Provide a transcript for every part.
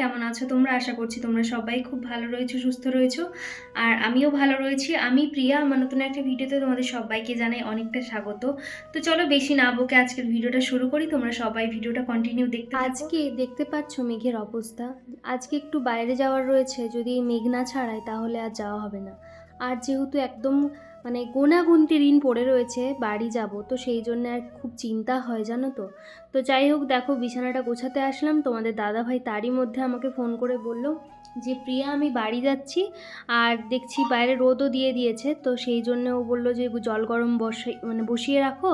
কেমন আছো তোমরা? আশা করছি তোমরা সবাই খুব ভালো রয়েছো, সুস্থ রয়েছো। আর আমিও ভালো রয়েছি। আমি প্রিয়া, আমার নতুন একটা ভিডিওতে তোমাদের সবাইকে জানাই অনেকটা স্বাগত। তো চলো বেশি না বকে আজকের ভিডিওটা শুরু করি। তোমরা সবাই ভিডিওটা কন্টিনিউ দেখতে আজকে দেখতে পাচ্ছ মেঘের অবস্থা। আজকে একটু বাইরে যাওয়ার রয়েছে। যদি মেঘ না ছাড়ায় তাহলে আর যাওয়া হবে না। আর যেহেতু একদম মানে গোনাগুনতি ঋণ পড়ে রয়েছে, বাড়ি যাব, তো সেই জন্য আর খুব চিন্তা হয়, জানো তো? তো যাই হোক, দেখো বিছানাটা গোছাতে আসলাম, তোমাদের দাদা ভাই তারই মধ্যে আমাকে ফোন করে বলল যে, প্রিয়া, আমি বাড়ি যাচ্ছি আর দেখছি বাইরে রোদও দিয়ে দিয়েছে। তো সেই জন্য ও বলল যে, জল গরম বসাই মানে বসিয়ে রাখো,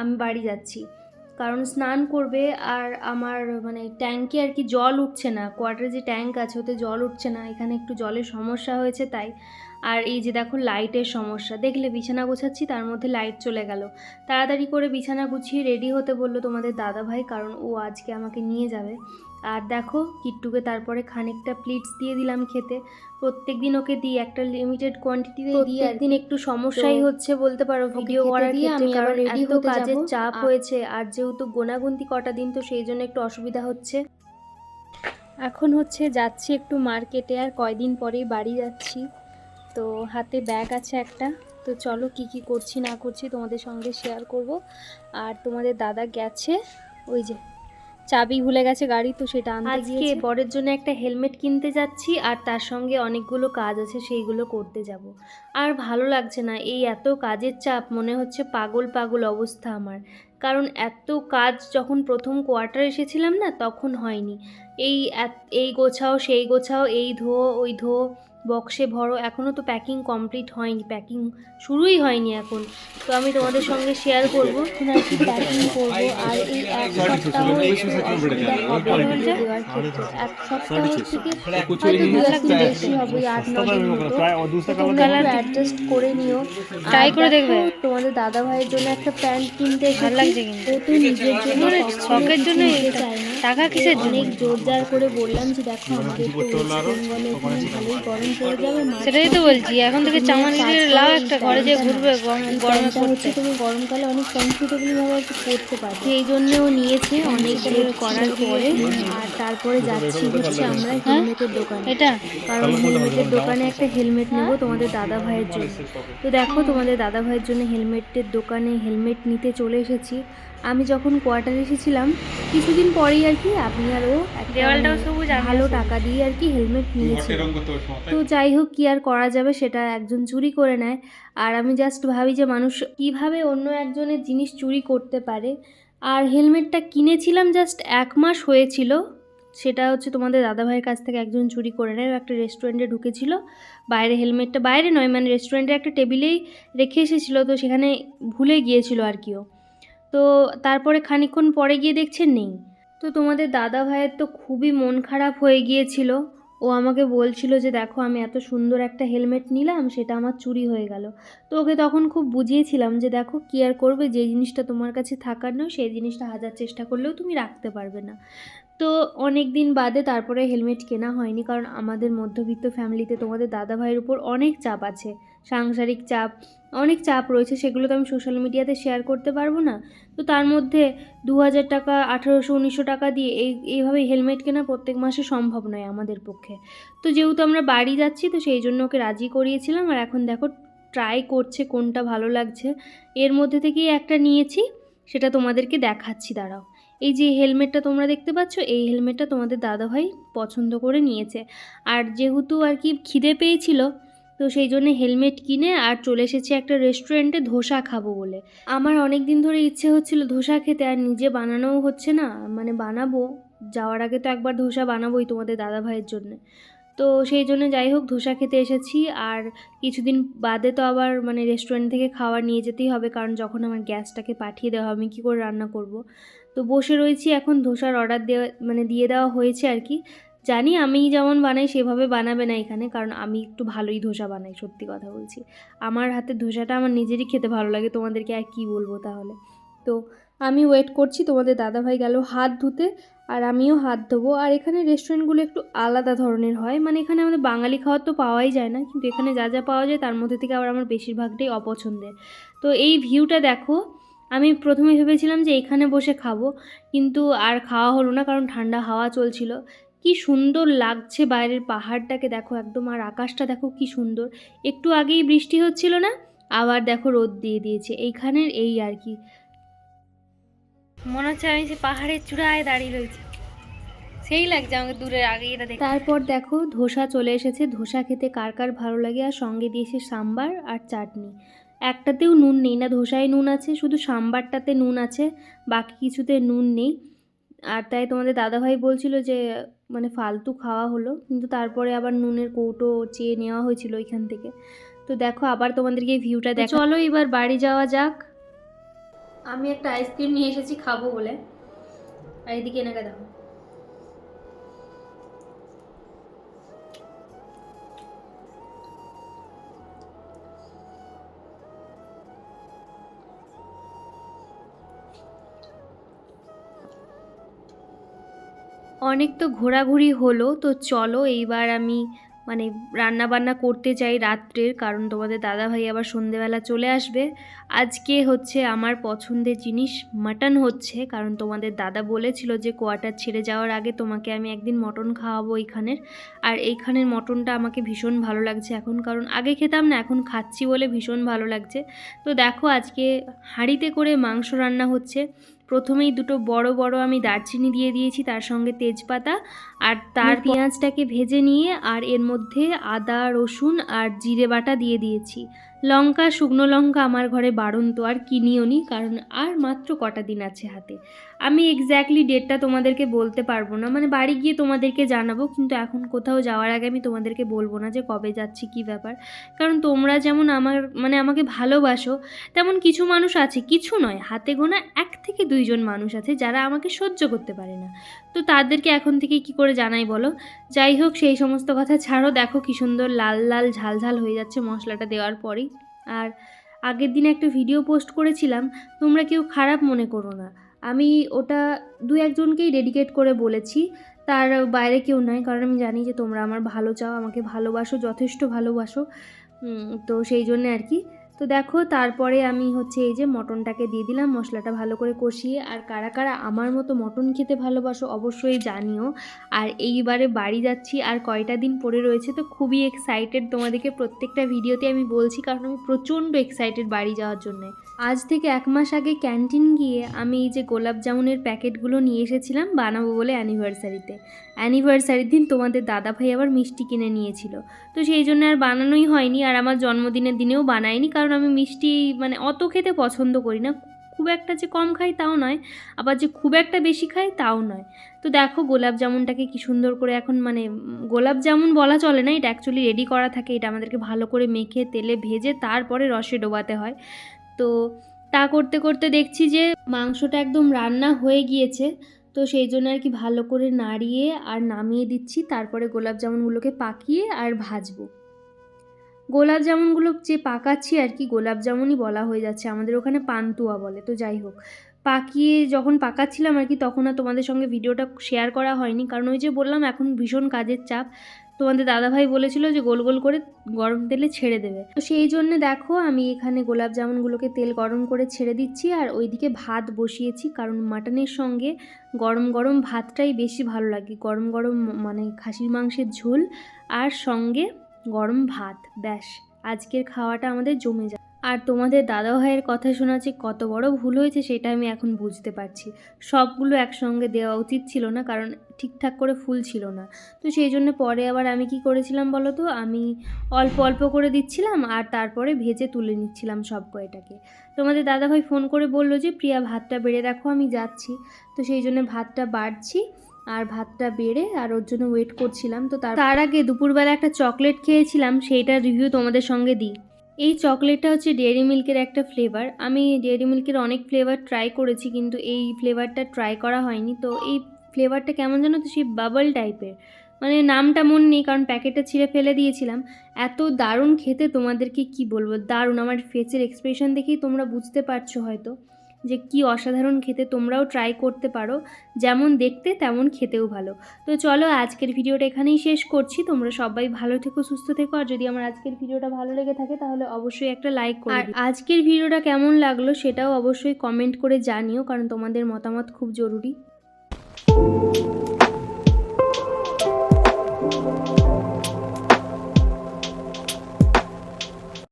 আমি বাড়ি যাচ্ছি। কারণ স্নান করবে আর আমার মানে ট্যাঙ্কে আর কি জল উঠছে না, কোয়ার্টারে যে ট্যাঙ্ক আছে, ওতে জল উঠছে না, এখানে একটু জলের সমস্যা হয়েছে তাই। আর এই যে দেখো লাইটের সমস্যা দেখলে বিছানা গোছাচ্ছি তার মধ্যে লাইট চলে গেল। তাড়াতাড়ি করে বিছানা গুছিয়ে রেডি হতে বলল তোমাদের দাদা ভাই কারণ ও আজকে আমাকে নিয়ে যাবে। আর দেখো কিট্টুকে তারপরে খানিকটা প্লিটস দিয়ে দিলাম খেতে। প্রত্যেক দিন ওকে দিই একটা লিমিটেড কোয়ান্টিটিতে দিই একদিন একটু সমস্যাই হচ্ছে বলতে পারো ভিডিও করার দিয়ে আমি আবার কারণ এত হতে কাজের চাপ হয়েছে আর যেহেতু গোনাগুন্তি কটা দিন তো সেই জন্য একটু অসুবিধা হচ্ছে। এখন হচ্ছে যাচ্ছি একটু মার্কেটে আর কয়দিন পরেই বাড়ি যাচ্ছি। তো হাতে ব্যাগ আছে একটা তো চলো কি কি করছি না করছি তোমাদের সঙ্গে শেয়ার করব। আর তোমাদের দাদা গেছে ওই যে চাবি ভুলে গেছে গাড়ি তো সেটা আনতে আজকে বরের জন্য একটা হেলমেট কিনতে যাচ্ছি আর তার সঙ্গে অনেকগুলো কাজ আছে সেইগুলো করতে যাব। আর ভালো লাগছে না এই এত কাজের চাপ মনে হচ্ছে পাগল পাগল অবস্থা আমার। কারণ এত কাজ যখন প্রথম কোয়ার্টার এসেছিলাম না তখন হয়নি। এই এই গোছাও সেই গোছাও এই ধো ওই ধো বক্সে ভরো। এখনও তো প্যাকিং কমপ্লিট হয়নি। প্যাকিং শুরুই হয়নি এখন। তো আমি তোমাদের সঙ্গে শেয়ার করব আর কি প্যাকিং করব। আর এই এক সপ্তাহ এক থেকে বেশি হবে আট মতো তোমরা অ্যাডজাস্ট করে নিও। আর করে দেখবে। তোমাদের দাদা ভাইয়ের জন্য একটা প্যান্ট কিনতে ভালো লাগছে কিন্তু। তো নিজের জন্য শখের জন্য টাকা কিসের জন্য? অনেক জোর জার করে বললাম যে দেখো আমাদের তো বেঙ্গলে ভালোই গরম সেটাই তো বলছি এখন থেকে চামান লাও এই একটা ঘরে যে ঘুরবে গরম- হচ্ছে তুমি গরমকালে অনেক কমফোর্টেবলি ভাবে আর কি পরতে পারবে এই জন্যও নিয়েছে অনেক লেট করার পরে। আর তারপরে যাচ্ছি হচ্ছে আমরা হেলমেটের দোকানে। এটা? কারণ হেলমেটের দোকানে একটা হেলমেট নেব তোমাদের দাদা ভাইয়ের জন্য। তো দেখো তোমাদের দাদা ভাইয়ের জন্য হেলমেটের দোকানে হেলমেট নিতে চলে এসেছি। আমি যখন কোয়ার্টারে এসেছিলাম কিছুদিন পরেই আর কি আপনি আর ও দেওয়ালটাও সবুজ আর ভালো টাকা দিয়ে আর কি হেলমেট নিয়েছি। তো যাই হোক কি আর করা যাবে সেটা একজন চুরি করে নেয়। আর আমি জাস্ট ভাবি যে মানুষ কীভাবে অন্য একজনের জিনিস চুরি করতে পারে। আর হেলমেটটা কিনেছিলাম জাস্ট এক মাস হয়েছিল। সেটা হচ্ছে তোমাদের দাদাভাইয়ের কাছ থেকে একজন চুরি করে নেয়। একটা রেস্টুরেন্টে ঢুকেছিল। বাইরে হেলমেটটা বাইরে নয় মানে রেস্টুরেন্টের একটা টেবিলেই রেখে এসেছিল। তো সেখানে ভুলে গিয়েছিল আর কিও তো তারপরে খানিকক্ষণ পরে গিয়ে দেখছে নেই। তো তোমাদের দাদা ভাইয়ের তো খুবই মন খারাপ হয়ে গিয়েছিল। ও আমাকে বলছিল যে, দেখো, আমি এত সুন্দর একটা হেলমেট নিলাম, সেটা আমার চুরি হয়ে গেল। তো ওকে তখন খুব বুঝিয়েছিলাম যে, দেখো, কী আর করবে? যে জিনিসটা তোমার কাছে থাকার নয়, সেই জিনিসটা হাজার চেষ্টা করলেও তুমি রাখতে পারবে না। তো অনেক দিন বাদে তারপরে হেলমেট কেনা হয়নি, কারণ আমাদের মধ্যবিত্ত ফ্যামিলিতে তোমাদের দাদা ভাইয়ের উপর অনেক চাপ আছে। সাংসারিক চাপ, অনেক চাপ রয়েছে, সেগুলো তো আমি সোশ্যাল মিডিয়াতে শেয়ার করতে পারব না। তো তার মধ্যে দু হাজার টাকা, আঠারোশো, উনিশশো টাকা দিয়ে এই এইভাবে হেলমেট কেনা প্রত্যেক মাসে সম্ভব নয় আমাদের পক্ষে। তো যেহেতু আমরা বাড়ি যাচ্ছি, তো সেই জন্য ওকে রাজি করিয়েছিলাম। আর এখন দেখো ট্রাই করছে কোনটা ভালো লাগছে। এর মধ্যে থেকেই একটা নিয়েছি, সেটা তোমাদেরকে দেখাচ্ছি, দাঁড়াও। এই যে হেলমেটটা তোমরা দেখতে পাচ্ছ, এই হেলমেটটা তোমাদের দাদাভাই পছন্দ করে নিয়েছে। আর যেহেতু আর কি খিদে পেয়েছিল তো সেই জন্য হেলমেট কিনে আর চলে এসেছি একটা রেস্টুরেন্টে ধোসা খাব বলে। আমার অনেক দিন ধরে ইচ্ছে হচ্ছিল ধোসা খেতে, আর নিজে বানানোও হচ্ছে না মানে বানাবো। যাওয়ার আগে তো একবার ধোসা বানাবোই তোমাদের দাদা ভাইয়ের জন্য। তো সেই জন্য যাই হোক, ধোসা খেতে এসেছি, আর কিছুদিন বাদে তো আবার মানে রেস্টুরেন্ট থেকে খাবার নিয়ে যেতেই হবে, কারণ যখন আমার গ্যাসটাকে পাঠিয়ে দেওয়া আমি কী করে রান্না করব? তো বসে রয়েছি এখন, ধোসার অর্ডার দেওয়া মানে দিয়ে দেওয়া হয়েছে আর কি। জানি আমি যেমন বানাই, সেভাবে বানাবে না এখানে, কারণ আমি একটু ভালোই ধোসা বানাই, সত্যি কথা বলছি। আমার হাতের ধোসাটা আমার নিজেরই খেতে ভালো লাগে, তোমাদেরকে আর কী বলব তাহলে? তো আমি ওয়েট করছি, তোমাদের দাদাভাই গেল হাত ধুতে, আর আমিও হাত ধোবো। আর এখানে রেস্টুরেন্টগুলো একটু আলাদা ধরনের হয় মানে এখানে আমাদের বাঙালি খাবার তো পাওয়াই যায় না, কিন্তু এখানে যা যা পাওয়া যায়, তার মধ্যে থেকে আবার আমার বেশিরভাগটাই অপছন্দের। তো এই ভিউটা দেখো, আমি প্রথমে ভেবেছিলাম যে এখানে বসে খাব, কিন্তু আর খাওয়া হলো না, কারণ ঠান্ডা হাওয়া চলছিল। কি সুন্দর লাগছে বাইরের পাহাড়টাকে। দেখো একদম, আর আকাশটা দেখো কি সুন্দর। একটু আগেই বৃষ্টি হচ্ছিল না, আবার দেখো রোদ দিয়ে দিয়েছে। এইখানের এই আর কি। মনে হচ্ছে আমি সে পাহাড়ের চূড়ায় দাঁড়িয়ে রয়েছি। সেই লাগছে আমাকে দূরের আগে তারপর দেখো ধোসা চলে এসেছে। ধোসা খেতে কার কার ভালো লাগে? আর সঙ্গে দিয়েছে সাম্বার আর চাটনি। একটাতেও নুন নেই। না ধোসায় নুন আছে, শুধু সাম্বারটাতে নুন আছে, বাকি কিছুতে নুন নেই। আর তাই তোমাদের দাদাভাই বলছিল যে মানে ফালতু খাওয়া হলো। কিন্তু তারপরে আবার নুনের কৌটো চেয়ে নেওয়া হয়েছিল ওইখান থেকে। তো দেখো আবার তোমাদেরকে ভিউটা দেখো চলো এবার বাড়ি যাওয়া যাক। আমি একটা আইসক্রিম নিয়ে এসেছি খাব বলে। আর এদিকে এনেকে দেখো। অনেক তো ঘোরাঘুরি হলো, তো চলো এইবার আমি মানে রান্না বান্না করতে চাই রাত্রের, কারণ তোমাদের দাদাভাই আবার সন্ধেবেলা চলে আসবে। আজকে হচ্ছে আমার পছন্দের জিনিস মাটন হচ্ছে, কারণ তোমাদের দাদা বলেছিল যে কোয়ার্টার ছেড়ে যাওয়ার আগে তোমাকে আমি একদিন মটন খাওয়াবো এইখানের। আর এইখানের মটনটা আমাকে ভীষণ ভালো লাগছে এখন, কারণ আগে খেতাম না, এখন খাচ্ছি বলে ভীষণ ভালো লাগছে। তো দেখো আজকে হাঁড়িতে করে মাংস রান্না হচ্ছে প্রথমেই দুটো বড় বড় আমি দারচিনি দিয়ে দিয়েছি তার সঙ্গে তেজপাতা আর তার পেঁয়াজটাকে ভেজে নিয়ে আর এর মধ্যে আদা রসুন আর জিরে বাটা দিয়ে দিয়েছি। লঙ্কা, শুকনো লঙ্কা আমার ঘরে বাড়ন্ত, আর কিনিও নি, কারণ আর মাত্র কটা দিন আছে হাতে। আমি এক্স্যাক্টলি ডেটটা তোমাদেরকে বলতে পারব না মানে বাড়ি গিয়ে তোমাদেরকে জানাব, কিন্তু এখন কোথাও যাওয়ার আগে আমি তোমাদেরকে বলব না যে কবে যাচ্ছি, কী ব্যাপার। কারণ তোমরা যেমন আমার মানে আমাকে ভালোবাসো, তেমন কিছু মানুষ আছে, কিছু নয়, হাতে গোনা এক থেকে দুইজন মানুষ আছে যারা আমাকে সহ্য করতে পারে না। তো তাদেরকে এখন থেকে কি করে জানাই বলো? যাই হোক, সেই সমস্ত কথা ছাড়ো, দেখো কি সুন্দর লাল লাল ঝাল ঝাল হয়ে যাচ্ছে মশলাটা দেওয়ার পরেই। আর আগের দিন একটা ভিডিও পোস্ট করেছিলাম, তোমরা কেউ খারাপ মনে করো না। আমি ওটা দু একজনকেই ডেডিকেট করে বলেছি, তার বাইরে কেউ নয় কারণ আমি জানি যে তোমরা আমার ভালো চাও, আমাকে ভালোবাসো, যথেষ্ট ভালোবাসো। তো সেই জন্য আর কি তো দেখো, তারপরে আমি হচ্ছে এই যে মটনটাকে দিয়ে দিলাম, মশলাটা ভালো করে কষিয়ে। আর কারা কারা আমার মতো মটন খেতে ভালোবাসো অবশ্যই জানিও। আর এইবারে বাড়ি যাচ্ছি আর কয়টা দিন পরে রয়েছে, তো খুবই এক্সাইটেড তোমাদেরকে প্রত্যেকটা ভিডিওতে আমি বলছি, কারণ আমি প্রচণ্ড এক্সাইটেড বাড়ি যাওয়ার জন্য। আজ থেকে এক মাস আগে ক্যান্টিন গিয়ে আমি এই যে গোলাপ জামুনের প্যাকেটগুলো নিয়ে এসেছিলাম বানাবো বলে অ্যানিভার্সারিতে। অ্যানিভার্সারির দিন তোমাদের দাদাভাই আবার মিষ্টি কিনে নিয়েছিল। তো সেই জন্য আর বানানোই হয়নি আর আমার জন্মদিনের দিনেও বানাইনি কারণ আমি মিষ্টি মানে অত খেতে পছন্দ করি না। খুব একটা যে কম খাই তাও নয়, আবার যে খুব একটা বেশি খাই তাও নয়। তো দেখো গোলাপ জামুনটাকে কি সুন্দর করে এখন মানে গোলাপ জামুন বলা চলে না, এটা অ্যাকচুয়ালি রেডি করা থাকে, এটা আমাদেরকে ভালো করে মেখে, তেলে ভেজে তারপরে রসে ডোবাতে হয়। তো তা করতে করতে দেখছি যে মাংসটা একদম রান্না হয়ে গিয়েছে। তো সেই জন্য আর কি ভালো করে নাড়িয়ে আর নামিয়ে দিচ্ছি। তারপরে গোলাপ জামুনগুলোকে পাকিয়ে আর ভাজবো। গোলাপ জামুনগুলো যে পাকাচ্ছি আর কি, গোলাপ জামুনই বলা হয়ে যাচ্ছে। আমাদের ওখানে পান্তুয়া বলে, তো যাই হোক। পাকিয়ে যখন পাকাচ্ছিলাম আর কি, তখন আর তোমাদের সঙ্গে ভিডিওটা শেয়ার করা হয়নি। কারণ ওই যে বললাম, এখন ভীষণ কাজের চাপ। তোমাদের দাদাভাই বলেছিল যে গোল গোল করে গরম তেলে ছেড়ে দেবে। তো সেই জন্য দেখো আমি এখানে গোলাপ জামুনগুলোকে তেল গরম করে ছেড়ে দিচ্ছি আর ওইদিকে ভাত বসিয়েছি কারণ মাটনের সঙ্গে গরম গরম ভাতটাই বেশি ভালো লাগে। গরম গরম মানে খাসির মাংসের ঝোল আর সঙ্গে গরম ভাত, ব্যাস। আজকের খাওয়াটা আমাদের জমে যায় আর তোমাদের দাদা ভাইয়ের কথা শোনা যে কত বড় ভুল হয়েছে, সেটা আমি এখন বুঝতে পারছি। সবগুলো একসঙ্গে দেওয়া উচিত ছিল না, কারণ ঠিকঠাক করে ফুল ছিল না। তো সেই জন্য পরে আবার আমি কি করেছিলাম বলো তো? আমি অল্প অল্প করে দিচ্ছিলাম আর তারপরে ভেজে তুলে নিচ্ছিলাম সব কয়টাকে। তোমাদের দাদাভাই ফোন করে বলল যে, প্রিয়া, ভাতটা বেড়ে রাখো আমি যাচ্ছি। তো সেই জন্য ভাতটা বাড়ছি আর ভাতটা বেড়ে আর ওর জন্য ওয়েট করছিলাম। তো তার আগে দুপুরবেলা একটা চকলেট খেয়েছিলাম, সেইটার রিভিউ তোমাদের সঙ্গে দিই। এই চকলেটটা হচ্ছে ডেয়ারি মিল্কের একটা ফ্লেভার আমি ডেয়ারি মিল্কের অনেক ফ্লেভার ট্রাই করেছি, কিন্তু এই ফ্লেভারটা ট্রাই করা হয়নি। তো এই ফ্লেভারটা কেমন জানো তো, সেই বাবল টাইপের মানে নামটা মন নেই, কারণ প্যাকেটটা ছিঁড়ে ফেলে দিয়েছিলাম। এত দারুণ খেতে তোমাদেরকে কি বলব? দারুণ, আমার ফেসের এক্সপ্রেশন দেখেই তোমরা বুঝতে পারছ হয়তো। যে কি অসাধারণ খেতে তোমরাও ট্রাই করতে পারো। যেমন দেখতে তেমন খেতেও ভালো। তো চলো আজকের ভিডিওটা এখানেই শেষ করছি। তোমরা সবাই ভালো থেকো সুস্থ থেকো। আর যদি আমার আজকের ভিডিওটা ভালো লেগে থাকে তাহলে অবশ্যই একটা লাইক করো আর আজকের ভিডিওটা কেমন লাগল সেটাও অবশ্যই কমেন্ট করে জানিও কারণ তোমাদের মতামত খুব জরুরি।